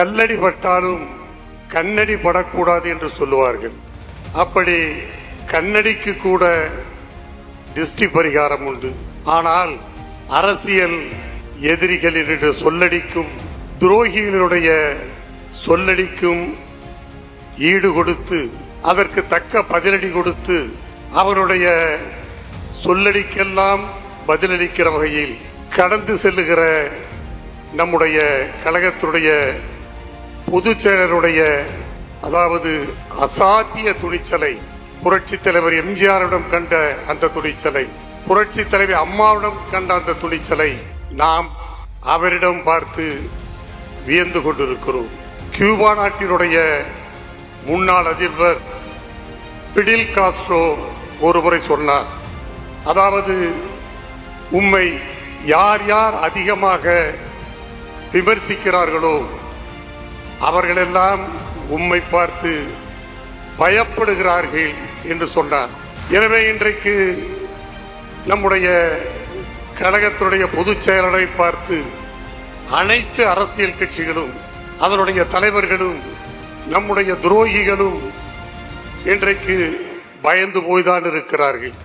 கல்லடி பட்டாலும் கண்ணடி படக்கூடாது என்று சொல்லுவார்கள். அப்படி கண்ணடிக்கு கூட திருஷ்டி பரிகாரம் உண்டு. ஆனால் அரசியல் எதிரிகளினுடைய சொல்லடிக்கும் துரோகிகளுடைய சொல்லடிக்கும் ஈடு கொடுத்து அதற்கு தக்க பதிலடி கொடுத்து அவருடைய சொல்லடிக்கெல்லாம் பதிலளிக்கிற வகையில் கடந்து செல்லுகிற நம்முடைய கழகத்துடைய பொதுச் செயலருடைய அதாவது அசாத்திய துணிச்சலை புரட்சி தலைவர் எம்ஜிஆரிடம் கண்ட அந்த துணிச்சலை புரட்சி தலைவர் அம்மாவிடம் கண்ட அந்த துணிச்சலை நாம் அவரிடம் பார்த்து வியந்து கொண்டிருக்கிறோம். கியூபா நாட்டினுடைய முன்னாள் அதிபர் பிடில் காஸ்ட்ரோ ஒருமுறை சொன்னார் அதாவது உம்மை யார் யார் அதிகமாக விமர்சிக்கிறார்களோ அவர்களெல்லாம் உம்மை பார்த்து பயப்படுகிறார்கள் என்று சொன்னார். எனவே இன்றைக்கு நம்முடைய கழகத்தினுடைய பொதுச் செயலரை பார்த்து அனைத்து அரசியல் கட்சிகளும் அதனுடைய தலைவர்களும் நம்முடைய துரோகிகளும் இன்றைக்கு பயந்து போய்தான் இருக்கிறார்கள்.